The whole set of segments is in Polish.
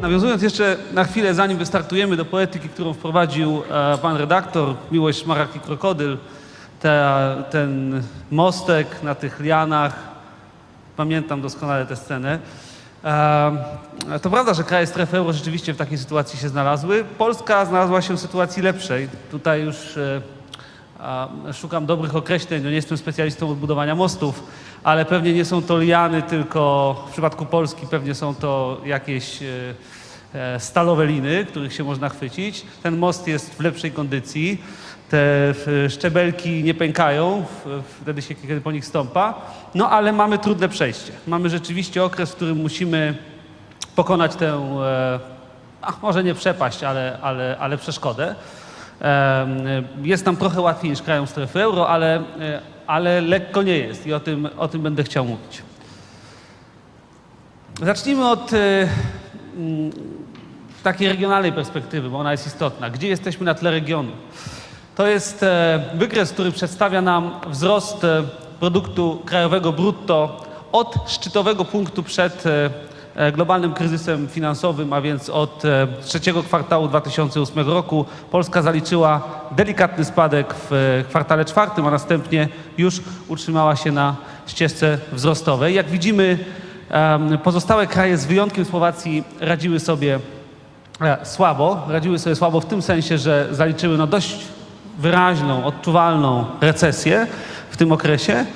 Nawiązując jeszcze na chwilę, zanim wystartujemy do poetyki, którą wprowadził e, pan redaktor, Miłość Szmarak i Krokodyl, te, ten mostek na tych lianach, pamiętam doskonale tę scenę. E, to prawda, że kraje strefy euro rzeczywiście w takiej sytuacji się znalazły. Polska znalazła się w sytuacji lepszej. Tutaj już e, szukam dobrych określeń, no nie jestem specjalistą od budowania mostów, ale pewnie nie są to liany, tylko w przypadku Polski pewnie są to jakieś e, e, stalowe liny, których się można chwycić. Ten most jest w lepszej kondycji. Te szczebelki nie pękają wtedy się, kiedy po nich stąpa. No ale mamy trudne przejście. Mamy rzeczywiście okres, w którym musimy pokonać tę, e, może nie przepaść, ale, ale, ale przeszkodę. Jest nam trochę łatwiej niż krajom strefy euro, ale, e, ale lekko nie jest i o tym, o tym będę chciał mówić. Zacznijmy od e, mm, takiej regionalnej perspektywy, bo ona jest istotna. Gdzie jesteśmy na tle regionu? To jest e, wykres, który przedstawia nam wzrost produktu krajowego brutto od szczytowego punktu przed globalnym kryzysem finansowym, a więc od e, trzeciego kwartału 2008 roku. Polska zaliczyła delikatny spadek w e, kwartale czwartym, a następnie już utrzymała się na ścieżce wzrostowej. Jak widzimy, pozostałe kraje z wyjątkiem Słowacji radziły sobie e, słabo. Radziły sobie słabo w tym sensie, że zaliczyły no dość wyraźną, odczuwalną recesję w tym okresie.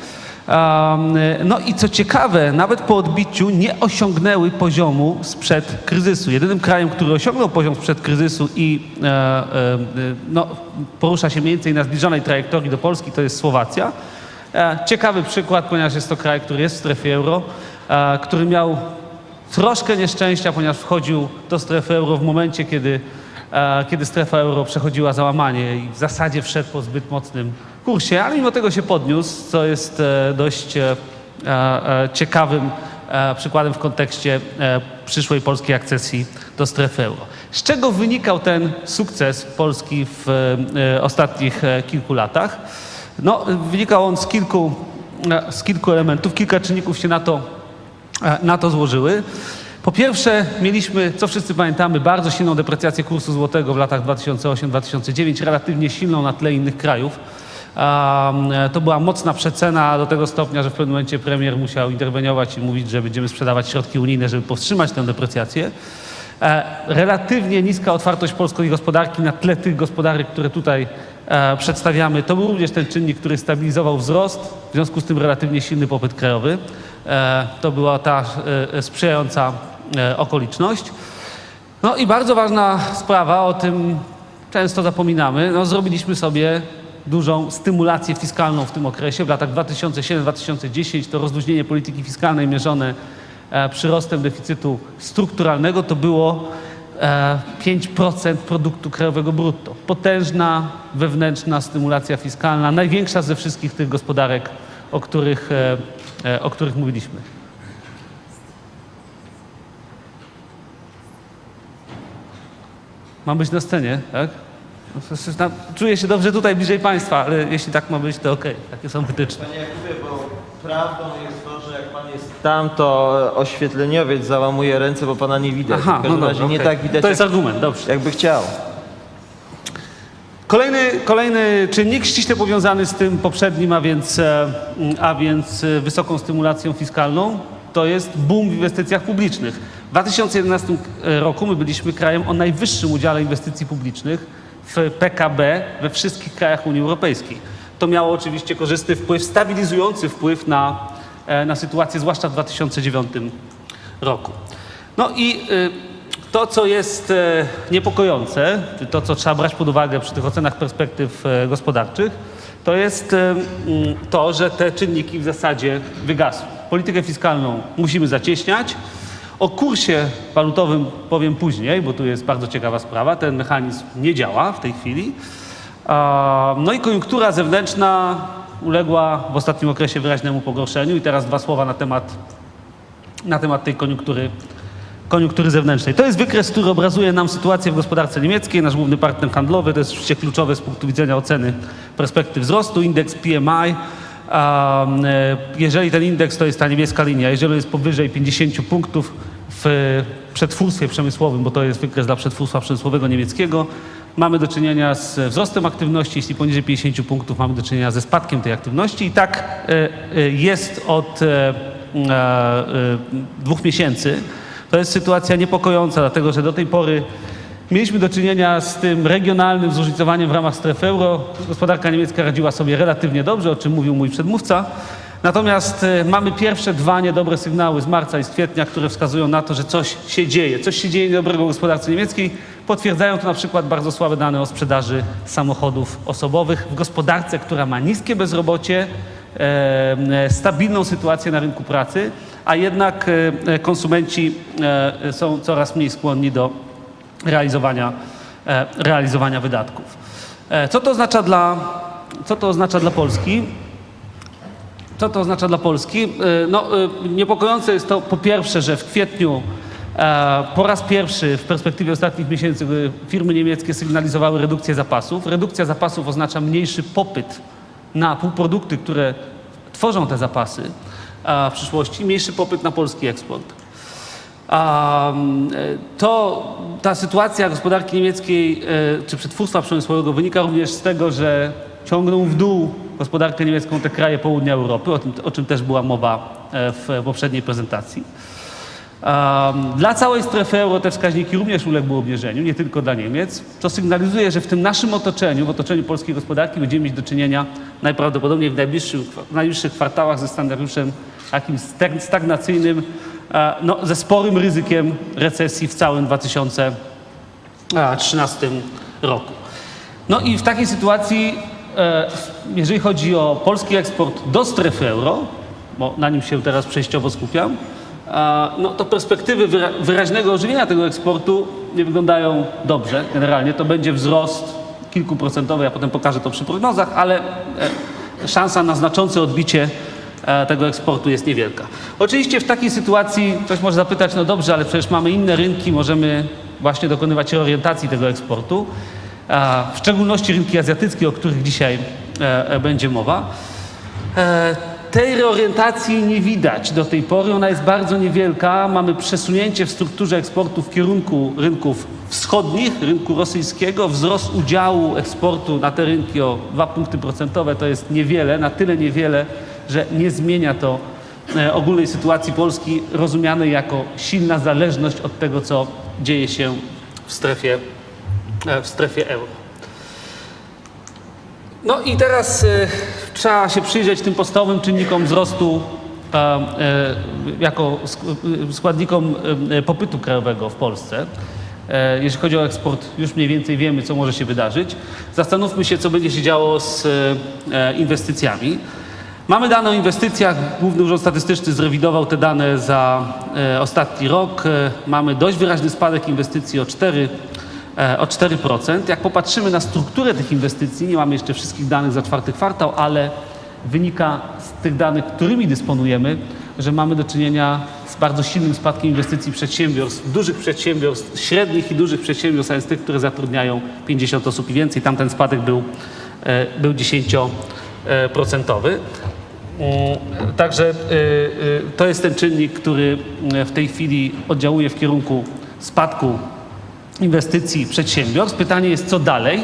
No i co ciekawe, nawet po odbiciu nie osiągnęły poziomu sprzed kryzysu. Jedynym krajem, który osiągnął poziom sprzed kryzysu i e, e, no, porusza się mniej więcej na zbliżonej trajektorii do Polski, to jest Słowacja. E, Ciekawy przykład, ponieważ jest to kraj, który jest w strefie euro, który miał troszkę nieszczęścia, ponieważ wchodził do strefy euro w momencie, kiedy, kiedy strefa euro przechodziła załamanie i w zasadzie wszedł po zbyt mocnym kursie, ale mimo tego się podniósł, co jest e, dość e, e, ciekawym przykładem w kontekście przyszłej polskiej akcesji do strefy euro. Z czego wynikał ten sukces Polski w ostatnich kilku latach? No, wynikał on z kilku, z kilku elementów, kilka czynników się na to na to złożyły. Po pierwsze, mieliśmy, co wszyscy pamiętamy, bardzo silną deprecjację kursu złotego w latach 2008-2009, relatywnie silną na tle innych krajów. To była mocna przecena do tego stopnia, że w pewnym momencie premier musiał interweniować i mówić, że będziemy sprzedawać środki unijne, żeby powstrzymać tę deprecjację. E, Relatywnie niska otwartość polskiej gospodarki na tle tych gospodarek, które tutaj e, przedstawiamy, to był również ten czynnik, który stabilizował wzrost, w związku z tym relatywnie silny popyt krajowy. E, To była ta sprzyjająca okoliczność. No i bardzo ważna sprawa, o tym często zapominamy, no zrobiliśmy sobie dużą stymulację fiskalną w tym okresie. W latach 2007-2010 to rozluźnienie polityki fiskalnej mierzone e, przyrostem deficytu strukturalnego to było e, 5% produktu krajowego brutto. Potężna wewnętrzna stymulacja fiskalna, największa ze wszystkich tych gospodarek, o których, e, e, o których mówiliśmy. Mam być na scenie, tak? No, Czuję się dobrze tutaj bliżej Państwa, ale jeśli tak ma być, to okej. Takie są wytyczne. Panie Jakubie, bo prawdą jest to, że jak pan jest tam, to oświetleniowiec załamuje ręce, bo pana nie widać. Aha, w każdym no razie dobra, nie okej. tak widać, To jest jak, argument, dobrze. jakby chciał. Kolejny, kolejny czynnik ściśle powiązany z tym poprzednim, a więc, e, a więc e, wysoką stymulacją fiskalną, to jest boom w inwestycjach publicznych. W 2011 roku my byliśmy krajem o najwyższym udziale inwestycji publicznych w PKB we wszystkich krajach Unii Europejskiej. To miało oczywiście korzystny wpływ, stabilizujący wpływ na, e, na sytuację, zwłaszcza w 2009 roku. No i y, to, co jest e, niepokojące, czy to, co trzeba brać pod uwagę przy tych ocenach perspektyw e, gospodarczych, to jest to, że te czynniki w zasadzie wygasły. Politykę fiskalną musimy zacieśniać. O kursie walutowym powiem później, bo tu jest bardzo ciekawa sprawa. Ten mechanizm nie działa w tej chwili. No i koniunktura zewnętrzna uległa w ostatnim okresie wyraźnemu pogorszeniu. I teraz dwa słowa na temat na temat tej koniunktury, koniunktury zewnętrznej. To jest wykres, który obrazuje nam sytuację w gospodarce niemieckiej. Nasz główny partner handlowy to jest oczywiście kluczowe z punktu widzenia oceny perspektyw wzrostu, indeks PMI. E, jeżeli ten indeks to jest ta niebieska linia, jeżeli jest powyżej 50 punktów w przetwórstwie przemysłowym, bo to jest wykres dla przetwórstwa przemysłowego niemieckiego, mamy do czynienia z wzrostem aktywności. Jeśli poniżej 50 punktów, mamy do czynienia ze spadkiem tej aktywności. I tak e, e, jest od dwóch miesięcy. To jest sytuacja niepokojąca, dlatego że do tej pory mieliśmy do czynienia z tym regionalnym zróżnicowaniem w ramach strefy euro. Gospodarka niemiecka radziła sobie relatywnie dobrze, o czym mówił mój przedmówca. Natomiast e, mamy pierwsze dwa niedobre sygnały z marca i z kwietnia, które wskazują na to, że coś się dzieje. Coś się dzieje niedobrego w gospodarce niemieckiej. Potwierdzają to na przykład bardzo słabe dane o sprzedaży samochodów osobowych w gospodarce, która ma niskie bezrobocie, e, e, stabilną sytuację na rynku pracy, a jednak konsumenci są coraz mniej skłonni do realizowania, e, realizowania wydatków. E, Co to oznacza dla, co to oznacza dla Polski? Co to oznacza dla Polski? E, No, niepokojące jest to po pierwsze, że w kwietniu po raz pierwszy w perspektywie ostatnich miesięcy firmy niemieckie sygnalizowały redukcję zapasów. Redukcja zapasów oznacza mniejszy popyt na półprodukty, które tworzą te zapasy w przyszłości, mniejszy popyt na polski eksport. E, to ta sytuacja gospodarki niemieckiej e, czy przetwórstwa przemysłowego wynika również z tego, że ciągną w dół gospodarkę niemiecką te kraje południa Europy, o, tym, o czym też była mowa e, w poprzedniej prezentacji. Dla całej strefy euro te wskaźniki również uległy obniżeniu, nie tylko dla Niemiec, co sygnalizuje, że w tym naszym otoczeniu, w otoczeniu polskiej gospodarki będziemy mieć do czynienia najprawdopodobniej w najbliższych, w najbliższych kwartałach ze scenariuszem takim stag- stagnacyjnym, no, ze sporym ryzykiem recesji w całym 2013 roku. No i w takiej sytuacji, e, jeżeli chodzi o polski eksport do strefy euro, bo na nim się teraz przejściowo skupiam, no to perspektywy wyra- wyraźnego ożywienia tego eksportu nie wyglądają dobrze. Generalnie to będzie wzrost kilkuprocentowy, ja potem pokażę to przy prognozach, ale e, szansa na znaczące odbicie e, tego eksportu jest niewielka. Oczywiście w takiej sytuacji ktoś może zapytać, no dobrze, ale przecież mamy inne rynki, możemy właśnie dokonywać reorientacji tego eksportu, a w szczególności rynki azjatyckie, o których dzisiaj e, e, będzie mowa. E, Tej reorientacji nie widać do tej pory, ona jest bardzo niewielka. Mamy przesunięcie w strukturze eksportu w kierunku rynków wschodnich, rynku rosyjskiego. Wzrost udziału eksportu na te rynki o 2 punkty procentowe to jest niewiele, na tyle niewiele, że nie zmienia to e, ogólnej sytuacji Polski, rozumianej jako silna zależność od tego, co dzieje się w strefie, e, w strefie euro. No i teraz e, trzeba się przyjrzeć tym podstawowym czynnikom wzrostu jako sk- składnikom popytu krajowego w Polsce. Jeśli chodzi o eksport, już mniej więcej wiemy, co może się wydarzyć. Zastanówmy się, co będzie się działo z inwestycjami. Mamy dane o inwestycjach. Główny Urząd Statystyczny zrewidował te dane za e, ostatni rok. E, mamy dość wyraźny spadek inwestycji o 4 e, o 4%. Jak popatrzymy na strukturę tych inwestycji, nie mamy jeszcze wszystkich danych za czwarty kwartał, ale wynika z tych danych, którymi dysponujemy, że mamy do czynienia z bardzo silnym spadkiem inwestycji przedsiębiorstw, dużych przedsiębiorstw, średnich i dużych przedsiębiorstw, a więc tych, które zatrudniają 50 osób i więcej. Tam ten spadek był, e, był 10%. Mm, Także y, y, to jest ten czynnik, który w tej chwili oddziałuje w kierunku spadku inwestycji przedsiębiorstw. Pytanie jest, co dalej?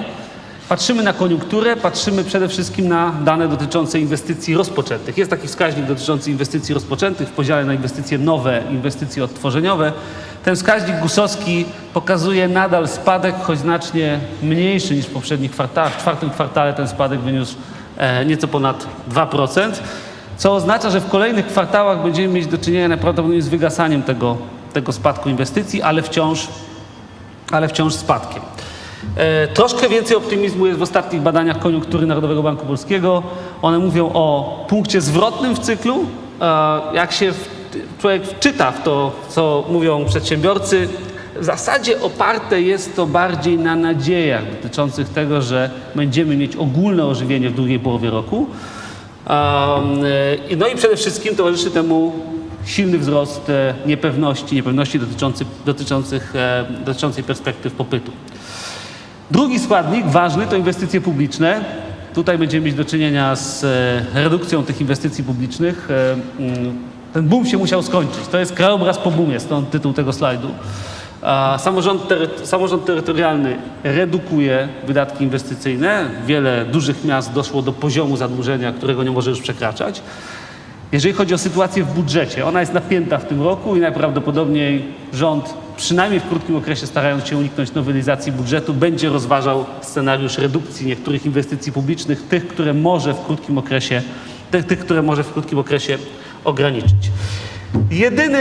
Patrzymy na koniunkturę, patrzymy przede wszystkim na dane dotyczące inwestycji rozpoczętych. Jest taki wskaźnik dotyczący inwestycji rozpoczętych w podziale na inwestycje nowe, inwestycje odtworzeniowe. Ten wskaźnik gusowski pokazuje nadal spadek, choć znacznie mniejszy niż w poprzednich kwartałach. W czwartym kwartale ten spadek wyniósł e, nieco ponad 2%, co oznacza, że w kolejnych kwartałach będziemy mieć do czynienia najprawdopodobniej z wygasaniem tego, tego spadku inwestycji, ale wciąż ale wciąż spadkiem. E, Troszkę więcej optymizmu jest w ostatnich badaniach koniunktury Narodowego Banku Polskiego. One mówią o punkcie zwrotnym w cyklu. E, Jak się w, człowiek wczyta w to, co mówią przedsiębiorcy, w zasadzie oparte jest to bardziej na nadziejach dotyczących tego, że będziemy mieć ogólne ożywienie w drugiej połowie roku. No i przede wszystkim towarzyszy temu silny wzrost e, niepewności, niepewności dotyczący, dotyczących, e, dotyczącej perspektyw popytu. Drugi składnik ważny to inwestycje publiczne. Tutaj będziemy mieć do czynienia z e, redukcją tych inwestycji publicznych. Ten boom się musiał skończyć. To jest krajobraz po boomie, stąd tytuł tego slajdu. Samorząd, samorząd terytorialny redukuje wydatki inwestycyjne. Wiele dużych miast doszło do poziomu zadłużenia, którego nie może już przekraczać. Jeżeli chodzi o sytuację w budżecie, ona jest napięta w tym roku i najprawdopodobniej rząd, przynajmniej w krótkim okresie starając się uniknąć nowelizacji budżetu, będzie rozważał scenariusz redukcji niektórych inwestycji publicznych, tych, które może w krótkim okresie, tych które może w krótkim okresie ograniczyć. Jedyny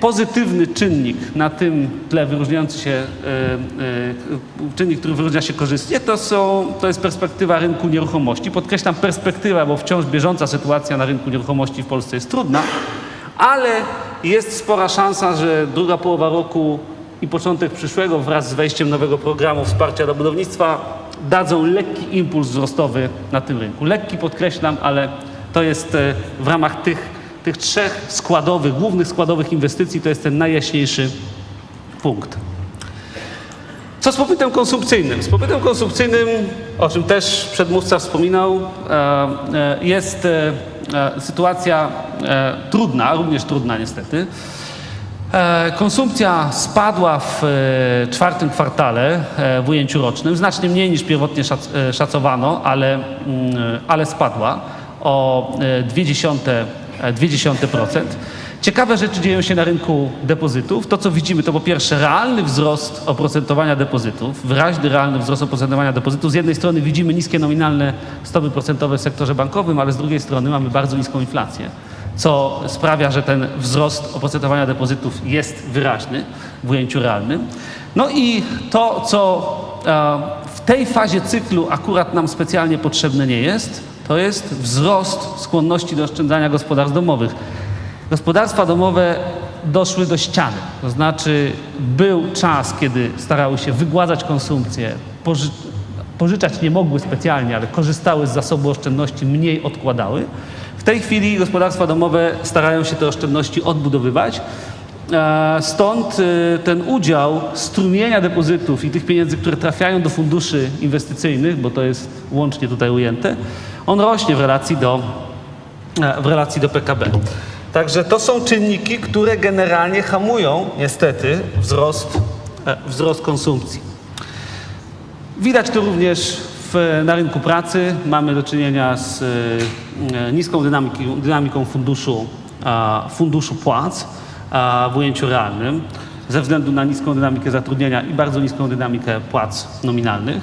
pozytywny czynnik na tym tle wyróżniający się, e, e, czynnik, który wyróżnia się korzystnie, to, są, to jest perspektywa rynku nieruchomości. Podkreślam perspektywa, bo wciąż bieżąca sytuacja na rynku nieruchomości w Polsce jest trudna, ale jest spora szansa, że druga połowa roku i początek przyszłego wraz z wejściem nowego programu wsparcia dla budownictwa dadzą lekki impuls wzrostowy na tym rynku. Lekki podkreślam, ale to jest e, w ramach tych tych trzech składowych, głównych składowych inwestycji to jest ten najjaśniejszy punkt. Co z popytem konsumpcyjnym? Z popytem konsumpcyjnym, o czym też przedmówca wspominał, e, e, jest e, sytuacja trudna, również trudna niestety. Konsumpcja spadła w czwartym kwartale w ujęciu rocznym, znacznie mniej niż pierwotnie szac- szacowano, ale, mm, ale spadła o e, 0,2%. E, 0,2%. Ciekawe rzeczy dzieją się na rynku depozytów. To, co widzimy, to po pierwsze realny wzrost oprocentowania depozytów, wyraźny realny wzrost oprocentowania depozytów. Z jednej strony widzimy niskie nominalne stopy procentowe w sektorze bankowym, ale z drugiej strony mamy bardzo niską inflację co sprawia, że ten wzrost oprocentowania depozytów jest wyraźny w ujęciu realnym. No i to, co e, w tej fazie cyklu akurat nam specjalnie potrzebne nie jest, to jest wzrost skłonności do oszczędzania gospodarstw domowych. Gospodarstwa domowe doszły do ściany, to znaczy był czas, kiedy starały się wygładzać konsumpcję, poży- pożyczać nie mogły specjalnie, ale korzystały z zasobu oszczędności, mniej odkładały. W tej chwili gospodarstwa domowe starają się te oszczędności odbudowywać. E, Stąd e, ten udział strumienia depozytów i tych pieniędzy, które trafiają do funduszy inwestycyjnych, bo to jest łącznie tutaj ujęte, on rośnie w relacji do, e, w relacji do PKB. Także to są czynniki, które generalnie hamują niestety wzrost, wzrost konsumpcji. Widać to również w, na rynku pracy. Mamy do czynienia z niską dynamiki, dynamiką funduszu, funduszu płac w ujęciu realnym ze względu na niską dynamikę zatrudnienia i bardzo niską dynamikę płac nominalnych.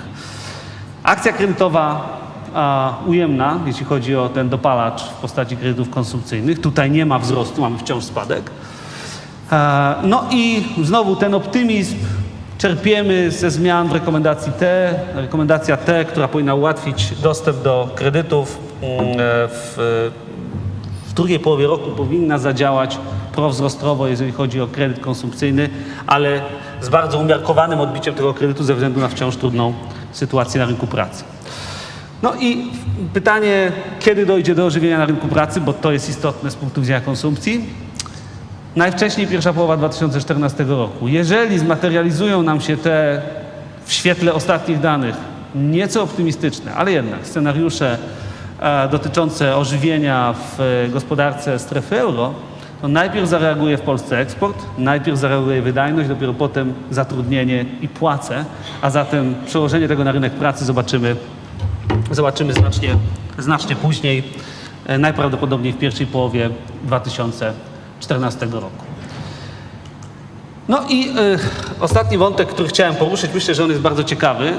Akcja kredytowa a, ujemna, jeśli chodzi o ten dopalacz w postaci kredytów konsumpcyjnych. Tutaj nie ma wzrostu, mamy wciąż spadek. E, No i znowu ten optymizm czerpiemy ze zmian w rekomendacji T. Rekomendacja T, która powinna ułatwić dostęp do kredytów mm, e, w, w drugiej połowie roku powinna zadziałać prowzrostowo, jeżeli chodzi o kredyt konsumpcyjny, ale z bardzo umiarkowanym odbiciem tego kredytu ze względu na wciąż trudną sytuację na rynku pracy. No i pytanie, kiedy dojdzie do ożywienia na rynku pracy, bo to jest istotne z punktu widzenia konsumpcji. Najwcześniej pierwsza połowa 2014 roku. Jeżeli zmaterializują nam się te w świetle ostatnich danych nieco optymistyczne, ale jednak scenariusze dotyczące ożywienia w e, gospodarce strefy euro, to najpierw zareaguje w Polsce eksport, najpierw zareaguje wydajność, dopiero potem zatrudnienie i płace, a zatem przełożenie tego na rynek pracy zobaczymy, zobaczymy znacznie, znacznie później, e, najprawdopodobniej w pierwszej połowie 2014 roku. No i y, ostatni wątek, który chciałem poruszyć, myślę, że on jest bardzo ciekawy.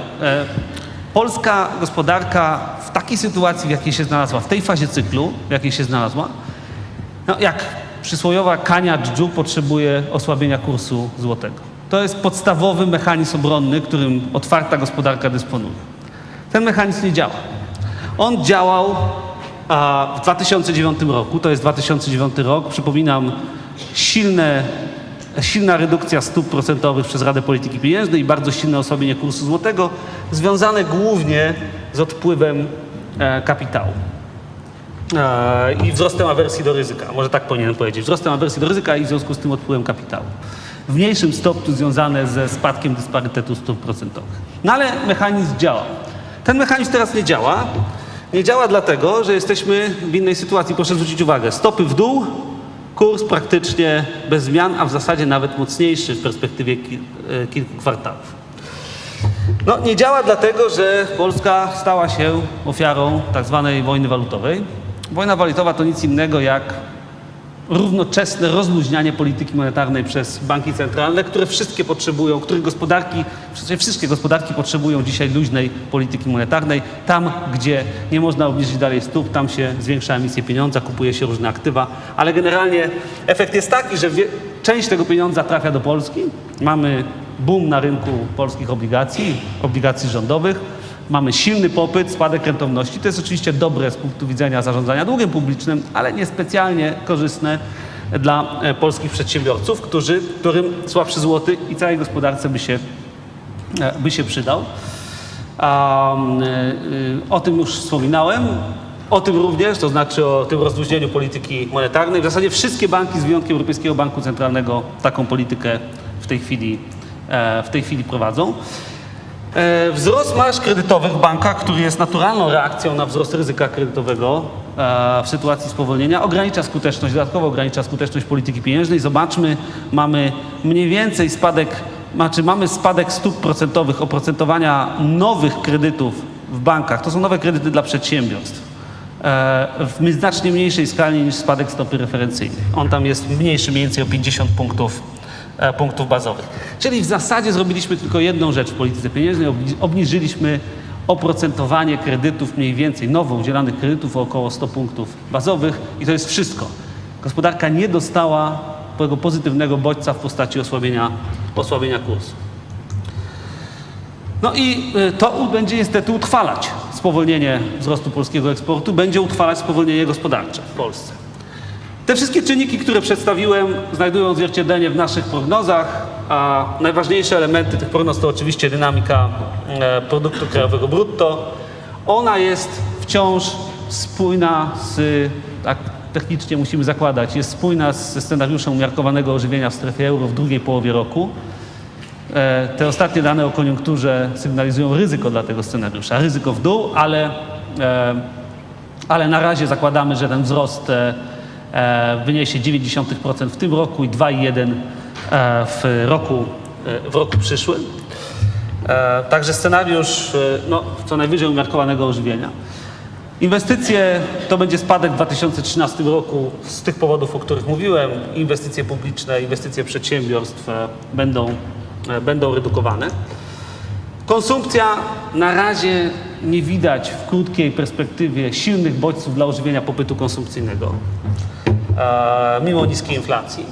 Polska gospodarka w takiej sytuacji, w jakiej się znalazła, w tej fazie cyklu, w jakiej się znalazła, no jak przysłowiowa kania dżdżu potrzebuje osłabienia kursu złotego. To jest podstawowy mechanizm obronny, którym otwarta gospodarka dysponuje. Ten mechanizm nie działa. On działał a, w 2009 roku, to jest 2009 rok, przypominam, silne, silna redukcja stóp procentowych przez Radę Polityki Pieniężnej i bardzo silne osłabienie kursu złotego, związane głównie z odpływem e, kapitału e, i wzrostem awersji do ryzyka. Może tak powinienem powiedzieć. Wzrostem awersji do ryzyka i w związku z tym odpływem kapitału. W mniejszym stopniu związane ze spadkiem dysparytetu stóp procentowych. No ale mechanizm działa. Ten mechanizm teraz nie działa. Nie działa dlatego, że jesteśmy w innej sytuacji. Proszę zwrócić uwagę. Stopy w dół, Kurs praktycznie bez zmian, a w zasadzie nawet mocniejszy w perspektywie e, kilku kwartałów. No, nie działa dlatego, że Polska stała się ofiarą tak zwanej wojny walutowej. Wojna walutowa to nic innego jak równoczesne rozluźnianie polityki monetarnej przez banki centralne, które wszystkie potrzebują, których gospodarki, wszystkie gospodarki potrzebują dzisiaj luźnej polityki monetarnej. Tam, gdzie nie można obniżyć dalej stóp, tam się zwiększa emisję pieniądza, kupuje się różne aktywa, ale generalnie efekt jest taki, że część tego pieniądza trafia do Polski. Mamy boom na rynku polskich obligacji, obligacji rządowych. Mamy silny popyt, spadek rentowności. To jest oczywiście dobre z punktu widzenia zarządzania długiem publicznym, ale niespecjalnie korzystne dla e, polskich przedsiębiorców, którzy, którym słabszy złoty i całej gospodarce by się, e, by się przydał. Y, o tym już wspominałem. O tym również, to znaczy o tym rozluźnieniu polityki monetarnej. W zasadzie wszystkie banki, z wyjątkiem Europejskiego Banku Centralnego, taką politykę w tej chwili, e, w tej chwili prowadzą. E, Wzrost marż kredytowych w bankach, który jest naturalną reakcją na wzrost ryzyka kredytowego e, w sytuacji spowolnienia, ogranicza skuteczność, dodatkowo ogranicza skuteczność polityki pieniężnej. Zobaczmy, mamy mniej więcej spadek, znaczy mamy spadek stóp procentowych, oprocentowania nowych kredytów w bankach. To są nowe kredyty dla przedsiębiorstw e, w znacznie mniejszej skali niż spadek stopy referencyjnej. On tam jest mniejszy mniej więcej o 50 punktów, punktów bazowych. Czyli w zasadzie zrobiliśmy tylko jedną rzecz w polityce pieniężnej, obni- obniżyliśmy oprocentowanie kredytów mniej więcej, nowo udzielanych kredytów o około 100 punktów bazowych i to jest wszystko. Gospodarka nie dostała tego pozytywnego bodźca w postaci osłabienia, osłabienia kursu. No i y, to będzie niestety utrwalać spowolnienie wzrostu polskiego eksportu, będzie utrwalać spowolnienie gospodarcze w Polsce. Te wszystkie czynniki, które przedstawiłem, znajdują odzwierciedlenie w naszych prognozach, a najważniejsze elementy tych prognoz to oczywiście dynamika e, produktu krajowego brutto. Ona jest wciąż spójna z, tak technicznie musimy zakładać, jest spójna ze scenariuszem umiarkowanego ożywienia w strefie euro w drugiej połowie roku. E, Te ostatnie dane o koniunkturze sygnalizują ryzyko dla tego scenariusza. Ryzyko w dół, ale, e, ale na razie zakładamy, że ten wzrost wyniesie 0,9% w tym roku i 2,1% e, w roku, e, w roku przyszłym. E, Także scenariusz e, no, co najwyżej umiarkowanego ożywienia. Inwestycje to będzie spadek w 2013 roku z tych powodów, o których mówiłem. Inwestycje publiczne, inwestycje przedsiębiorstw e, będą, e, będą redukowane. Konsumpcja na razie nie widać w krótkiej perspektywie silnych bodźców dla ożywienia popytu konsumpcyjnego, e, mimo niskiej inflacji,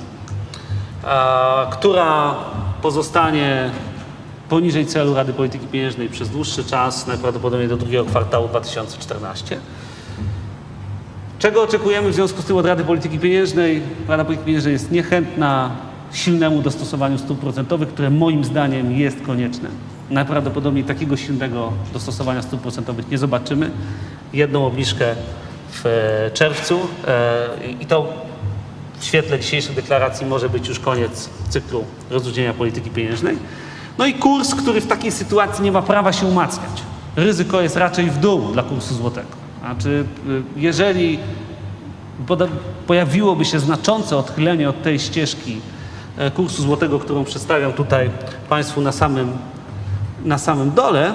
e, która pozostanie poniżej celu Rady Polityki Pieniężnej przez dłuższy czas, najprawdopodobniej do drugiego kwartału 2014. Czego oczekujemy w związku z tym od Rady Polityki Pieniężnej? Rada Polityki Pieniężnej jest niechętna silnemu dostosowaniu stóp procentowych, które moim zdaniem jest konieczne. Najprawdopodobniej takiego silnego dostosowania stóp procentowych nie zobaczymy. Jedną obniżkę w e, czerwcu e, i to w świetle dzisiejszych deklaracji może być już koniec cyklu rozluźnienia polityki pieniężnej. No i kurs, który w takiej sytuacji nie ma prawa się umacniać. Ryzyko jest raczej w dół dla kursu złotego. Znaczy, y, jeżeli pojawiłoby się znaczące odchylenie od tej ścieżki e, kursu złotego, którą przedstawiam tutaj Państwu na samym, na samym dole,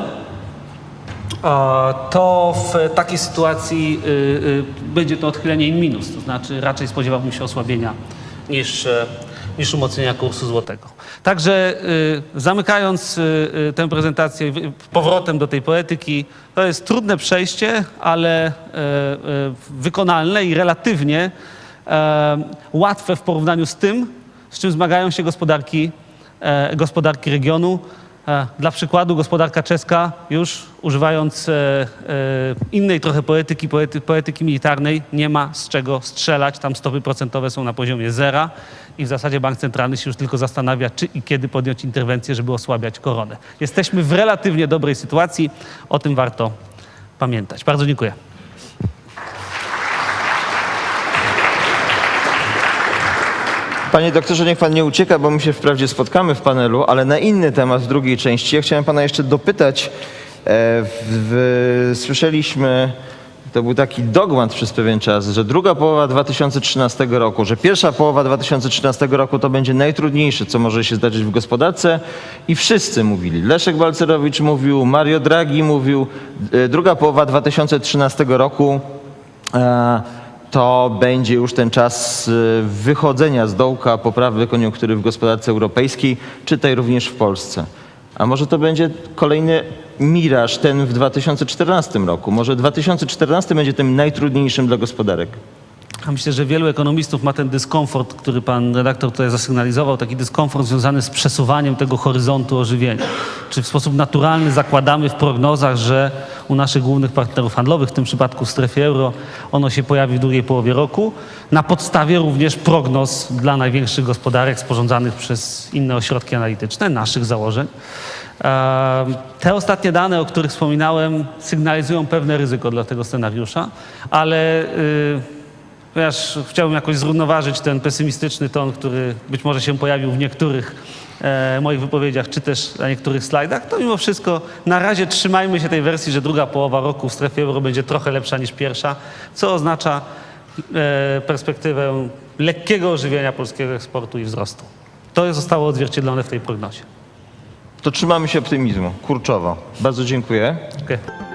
to w takiej sytuacji y, y, będzie to odchylenie in minus, to znaczy raczej spodziewałbym się osłabienia niż, e, niż umocnienia kursu złotego. Także y, zamykając tę prezentację powrotem do tej poetyki, to jest trudne przejście, ale e, e, wykonalne i relatywnie łatwe w porównaniu z tym, z czym zmagają się gospodarki, gospodarki regionu. Dla przykładu gospodarka czeska już używając e, e, innej trochę poetyki, poety, poetyki militarnej, nie ma z czego strzelać. Tam stopy procentowe są na poziomie zera i w zasadzie bank centralny się już tylko zastanawia, czy i kiedy podjąć interwencję, żeby osłabiać koronę. Jesteśmy w relatywnie dobrej sytuacji. O tym warto pamiętać. Bardzo dziękuję. Panie doktorze, niech pan nie ucieka, bo my się wprawdzie spotkamy w panelu, ale na inny temat w drugiej części. Ja chciałem pana jeszcze dopytać. E, w, w, słyszeliśmy to był taki dogmat przez pewien czas, że druga połowa 2013 roku, że pierwsza połowa 2013 roku to będzie najtrudniejsze, co może się zdarzyć w gospodarce i wszyscy mówili. Leszek Balcerowicz mówił, Mario Draghi mówił, e, druga połowa 2013 roku e, to będzie już ten czas e, wychodzenia z dołka, poprawy koniunktury w gospodarce europejskiej, czytaj również w Polsce. A może to będzie kolejny miraż, ten w 2014 roku. Może 2014 będzie tym najtrudniejszym dla gospodarek. Myślę, że wielu ekonomistów ma ten dyskomfort, który pan redaktor tutaj zasygnalizował, taki dyskomfort związany z przesuwaniem tego horyzontu ożywienia. Czy w sposób naturalny zakładamy w prognozach, że u naszych głównych partnerów handlowych, w tym przypadku w strefie euro, ono się pojawi w drugiej połowie roku, na podstawie również prognoz dla największych gospodarek sporządzanych przez inne ośrodki analityczne, naszych założeń. Te ostatnie dane, o których wspominałem, sygnalizują pewne ryzyko dla tego scenariusza, ale y, ponieważ chciałbym jakoś zrównoważyć ten pesymistyczny ton, który być może się pojawił w niektórych e, moich wypowiedziach, czy też na niektórych slajdach, to mimo wszystko na razie trzymajmy się tej wersji, że druga połowa roku w strefie euro będzie trochę lepsza niż pierwsza, co oznacza e, perspektywę lekkiego ożywienia polskiego eksportu i wzrostu. To zostało odzwierciedlone w tej prognozie. To trzymamy się optymizmu. Kurczowo. Bardzo dziękuję. Dziękuję.